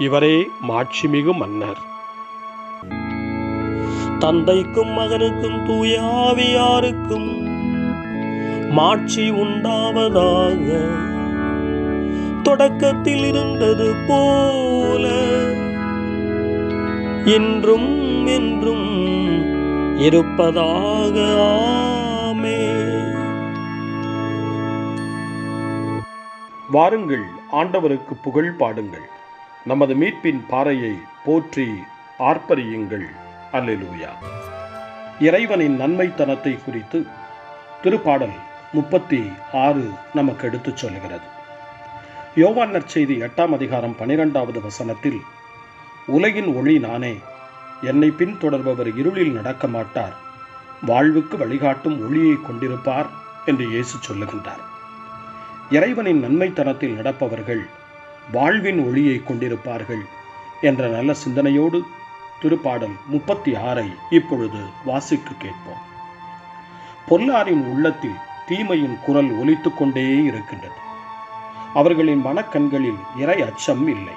இவரே மாட்சிமிகு மன்னர். தந்தைக்கும் மகனுக்கும் தூய ஆவியாருக்கும் மாட்சி உண்டாவதாக தொடக்கத்தில் இருந்தது போல இன்றும் என்றும் இருப்பதாக ஆமே. வாருங்கள் ஆண்டவருக்கு புகழ் பாடுங்கள். நமது மீட்பின் பாறையை போற்றி ஆர்ப்பரியுங்கள். அல்லெலுயா. இறைவனின் நன்மைத்தனத்தை குறித்து திருப்பாடல் முப்பத்தி ஆறு நமக்கு எடுத்துச் சொல்கிறது யோவான் நற்செய்தி எட்டாம் அதிகாரம் பனிரெண்டாவது வசனத்தில் உலகின் ஒளி நானே என்னை பின்தொடர்பவர் இருளில் நடக்க மாட்டார். வாழ்வுக்கு வழிகாட்டும் ஒளியை கொண்டிருப்பார் என்று இயேசு சொல்லுகின்றார். இறைவனின் நன்மைத்தனத்தில் நடப்பவர்கள் வாழ்வின் ஒளியை கொண்டிருப்பார்கள் என்ற நல்ல சிந்தனையோடு திருப்பாடல் முப்பத்தி ஆறை இப்பொழுது வாசிக்கு கேட்போம். பொல்லாரின் உள்ளத்தில் தீமையின் குரல் ஒலித்துக் கொண்டே இருக்கின்றது. அவர்களின் மனக்கண்களில் இறை அச்சம் இல்லை.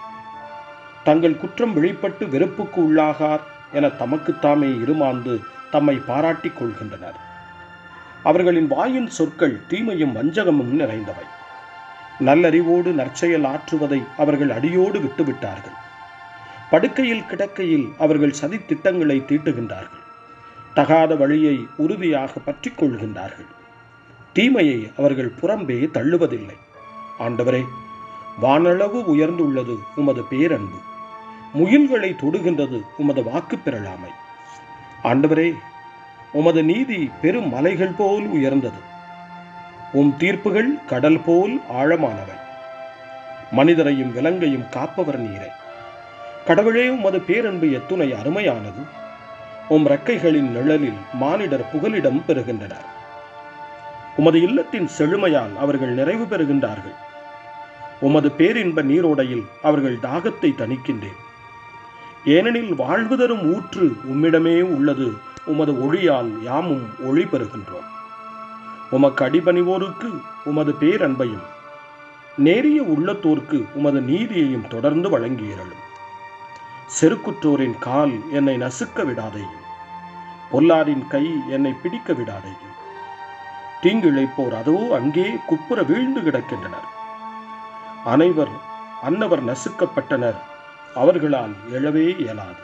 தங்கள் குற்றம் வெளிப்பட்டு வெறுப்புக்கு உள்ளாகார் என தமக்குத்தாமே இருமாந்து தம்மை பாராட்டிக் கொள்கின்றனர். அவர்களின் வாயின் சொற்கள் தீமையும் வஞ்சகமும் நிறைந்தவை. நல்லறிவோடு நற்செயல் ஆற்றுவதை அவர்கள் அடியோடு விட்டுவிட்டார்கள். படுக்கையில் கிடக்கையில் அவர்கள் சதி திட்டங்களை தீட்டுகின்றார்கள். தகாத வழியை உறுதியாக பற்றி கொள்கின்றார்கள். தீமையை அவர்கள் புறம்பே தள்ளுவதில்லை. ஆண்டவரே வானளவு உயர்ந்துள்ளது உமது பேரன்பு. முயல்களை தொடுகின்றது உமது வாக்கு பெறலாமை ஆண்டவரே உமது நீதி பெரும் மலைகள் போல் உயர்ந்தது. உம் தீர்ப்புகள் கடல் போல் ஆழமானவை. மனிதரையும் விலங்கையும் காப்பவர் நீரை. கடவுளே உமது பேரன்பு எத்துணை அருமையானது. உம் ரெக்கைகளின் நிழலில் மானிடர் புகலிடம் பெறுகின்றனர். உமது இல்லத்தின் செழுமையால் அவர்கள் நிறைவு பெறுகின்றார்கள். உமது பேரின்ப நீரோடையில் அவர்கள் தாகத்தை தணிக்கின்றேன். ஏனெனில் வாழ்வு தரும் ஊற்று உம்மிடமே உள்ளது. உமது ஒளியால் யாமும் ஒளி பெறுகின்றோம். உமக்கு அடிபணிவோருக்கு உமது பேரன்பையும் நேரிய உள்ளத்தோர்க்கு உமது நீதியையும் தொடர்ந்து வழங்கியிருளும் செருக்குற்றோரின் கால் என்னை நசுக்க விடாதையும் பொல்லாரின் கை என்னை பிடிக்க விடாதையும். தீங்கிழைப்போர் அதோ அங்கே குப்புற வீழ்ந்து கிடக்கின்றனர். அனைவர் அன்னவர் நசுக்கப்பட்டனர் அவர்களால் எழவே இயலாது.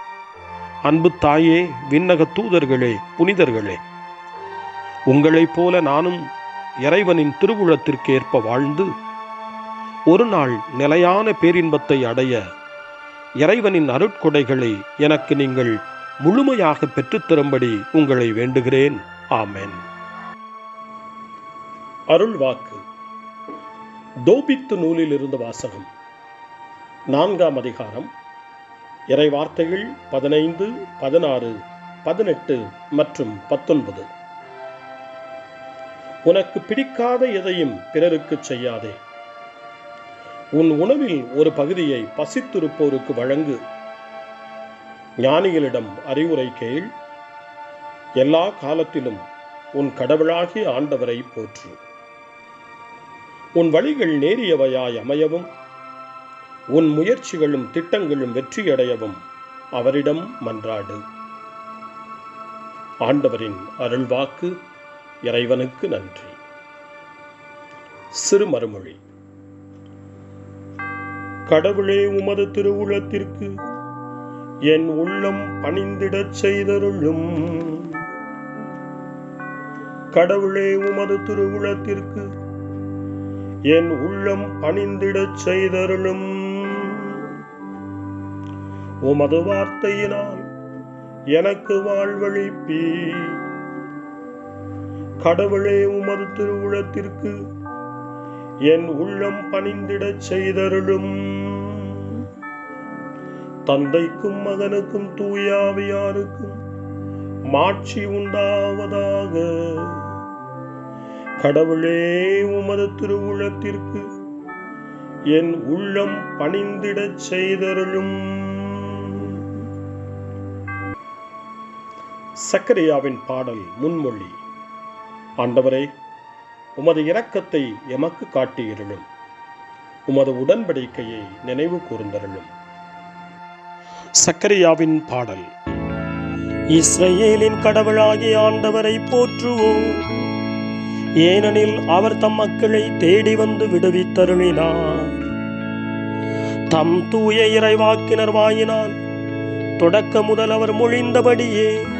அன்பு தாயே விண்ணக தூதர்களே புனிதர்களே. உங்களைப் போல நானும் இறைவனின் திருவுளத்திற்கேற்ப வாழ்ந்து ஒரு நாள் நிலையான பேரின்பத்தை அடைய இறைவனின் அருட்கொடைகளை எனக்கு நீங்கள் முழுமையாக பெற்றுத்தரும்படி உங்களை வேண்டுகிறேன். ஆமென். அருள் வாக்கு. தோபித்து நூலில் இருந்த வாசகம். நான்காம் அதிகாரம். இறை வார்த்தைகள் பதினைந்து பதினாறு பதினெட்டு மற்றும் பத்தொன்பது. உனக்கு பிடிக்காத எதையும் பிறருக்கு செய்யாதே. உன் உணவில் ஒரு பகுதியை பசித்திருப்போருக்கு வழங்கு. ஞானிகளிடம் அறிவுரை கேள். எல்லா காலத்திலும் உன் கடவுளாகிய ஆண்டவரை போற்று. உன் வழிகள் நேரியவையாய் அமையவும். உன் முயற்சிகளும் திட்டங்களும் வெற்றியடையவும் அவரிடம் மன்றாடு. ஆண்டவரின் அருள்வாக்கு இறைவனுக்கு நன்றி. சிறு மறுமொழி கடவுளே உமது திருவுளத்திற்கு என் உள்ளம் பணிந்திடச் செய்தருளும். கடவுளே உமது திருவுளத்திற்கு என் உள்ளம் பணிந்திடச் செய்தருளும். உமது வார்த்தையினால் எனக்கு வாழ்வழிப்பி. கடவுளே உமது திருவுளத்திற்கு என் உள்ளம் பணிந்திடச் செய்தருளும். தந்தைக்கும் மகனுக்கும் தூயாவியாருக்கும் மாட்சி உண்டாவதாக. கடவுளே உமது திருவுளத்திற்கு என் உள்ளம் பணிந்திடச் செய்தருளும். சக்கரையாவின் பாடல் முன்மொழி. ஆண்டவரே உமது இரக்கத்தை எமக்கு காட்டியிருளும். உமது உடன்படிக்கையை நினைவு கூர்ந்தருளும். சக்கரியாவின் பாடல். இஸ்ரேலின் கடவுளாகிய ஆண்டவரை போற்றுவோம். ஏனெனில் அவர் தம் மக்களை தேடி வந்து விடுவித்தருளினார். தம் தூய இறைவாக்கினர் வாயினால் தொடக்க முதல் அவர் மொழிந்தபடியே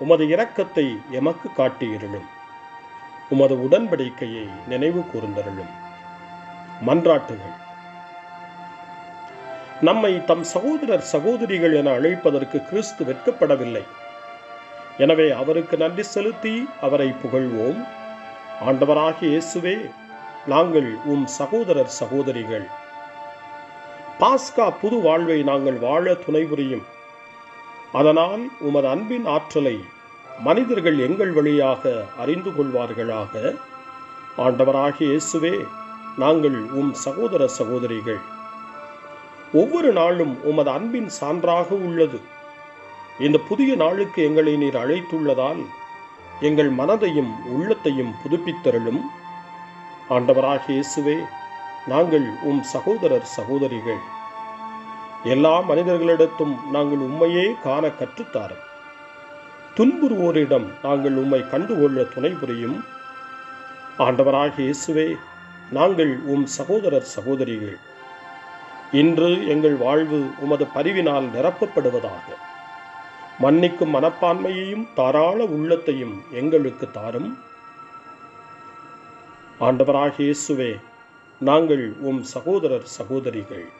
உமது இரக்கத்தை எமக்கு காட்டியிருளும். உமது உடன்படிக்கையை நினைவு கூர்ந்தருளும். மன்றாட்டுகள். நம்மை தம் சகோதரர் சகோதரிகள் என அழைப்பதற்கு கிறிஸ்து வெட்கப்படவில்லை. எனவே அவருக்கு நன்றி செலுத்தி அவரை புகழ்வோம். ஆண்டவராகிய இயேசுவே நாங்கள் உம் சகோதரர் சகோதரிகள். பாஸ்கா புது வாழ்வை நாங்கள் வாழ துணை புரியும் அதனால் உமது அன்பின் ஆற்றலை மனிதர்கள் எங்கள் வழியாக அறிந்து கொள்வார்களாக. ஆண்டவராகிய இயேசுவே நாங்கள் உம் சகோதர சகோதரிகள். ஒவ்வொரு நாளும் உமது அன்பின் சான்றாக உள்ளது. இந்த புதிய நாளுக்கு எங்களை நீர் அழைத்துள்ளதால் எங்கள் மனதையும் உள்ளத்தையும் புதுப்பித்தருளும். ஆண்டவராகிய இயேசுவே நாங்கள் உம் சகோதரர் சகோதரிகள். எல்லா மனிதர்களிடத்தும் நாங்கள் உம்மையே காண கற்றுத்தாரும். துன்புறுவோரிடம் நாங்கள் உம்மை கண்டுகொள்ள துணை புரியும். ஆண்டவராக இயேசுவே நாங்கள் உம் சகோதரர் சகோதரிகள். இன்று எங்கள் வாழ்வு உமது பரிவினால் நிரப்பப்படுவதாக மன்னிக்கும் மனப்பான்மையையும் தாராள உள்ளத்தையும் எங்களுக்கு தாரும். ஆண்டவராக இயேசுவே நாங்கள் உம் சகோதரர் சகோதரிகள்.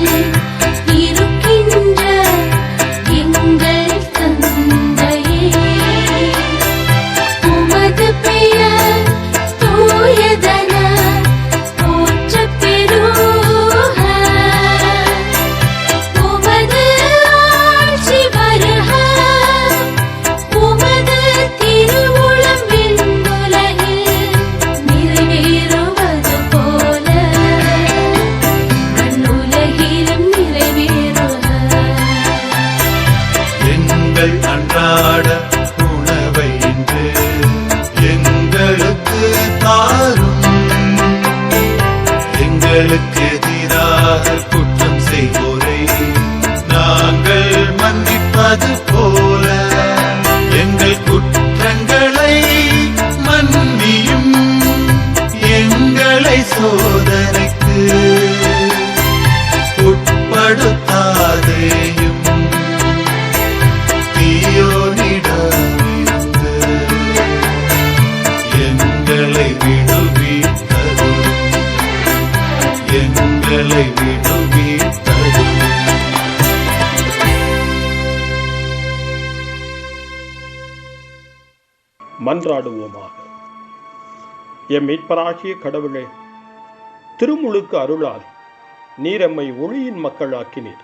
எங்களை சோதனைக்கு உட்படுத்தாதேயும் தீயோனிடமிருந்து எங்களை விடுவித்தரும் எங்களை விடுவித்தரும் மன்றாடுவோமாக. எம் மீட்பராகிய கடவுளே திருமுழுக்கு அருளால் நீர் எம்மை ஒளியின் மக்களாக்கினீர்.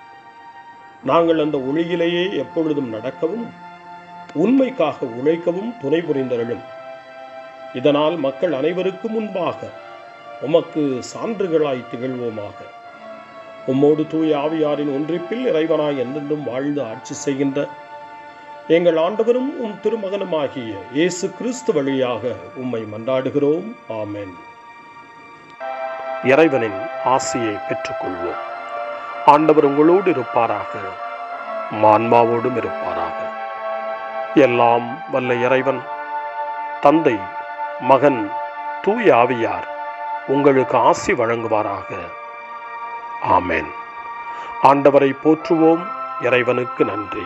நாங்கள் அந்த ஒளியிலேயே எப்பொழுதும் நடக்கவும் உண்மைக்காக உழைக்கவும் துணை புரிந்தருளும். இதனால் மக்கள் அனைவருக்கும் முன்பாக உமக்கு சான்றுகளாய் திகழ்வோமாக. உம்மோடு தூய ஆவியாரின் ஒன்றிப்பில் இறைவனாய் என்றென்றும் வாழ்ந்து ஆட்சி செய்கின்ற எங்கள் ஆண்டவரும் உம் திருமகனுமாகிய இயேசு கிறிஸ்து வழியாக உம்மை மன்றாடுகிறோம். ஆமேன். இறைவனின் ஆசியை பெற்றுக்கொள்வோம். ஆண்டவர் உங்களோடு இருப்பாராக. மான்மாவோடும் இருப்பாராக. எல்லாம் வல்ல இறைவன் தந்தை மகன் தூய ஆவியார் உங்களுக்கு ஆசி வழங்குவாராக. ஆமேன். ஆண்டவரை போற்றுவோம். இறைவனுக்கு நன்றி.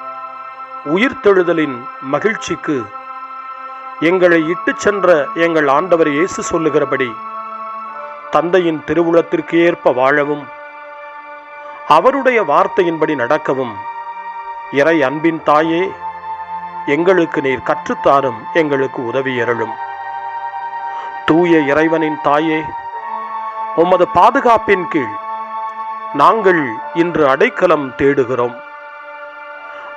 உயிர்த்தெழுதலின் மகிழ்ச்சிக்கு எங்களை இட்டுச் சென்ற எங்கள் ஆண்டவர் இயேசு சொல்லுகிறபடி தந்தையின் திருவுளத்திற்கு ஏற்ப வாழவும் அவருடைய வார்த்தையின்படி நடக்கவும் இறை அன்பின் தாயே எங்களுக்கு நீர் கற்றுத்தாரும் எங்களுக்கு உதவி அருளும். தூய இறைவனின் தாயே உமது பாதுகாப்பின் கீழ் நாங்கள் இன்று அடைக்கலம் தேடுகிறோம்.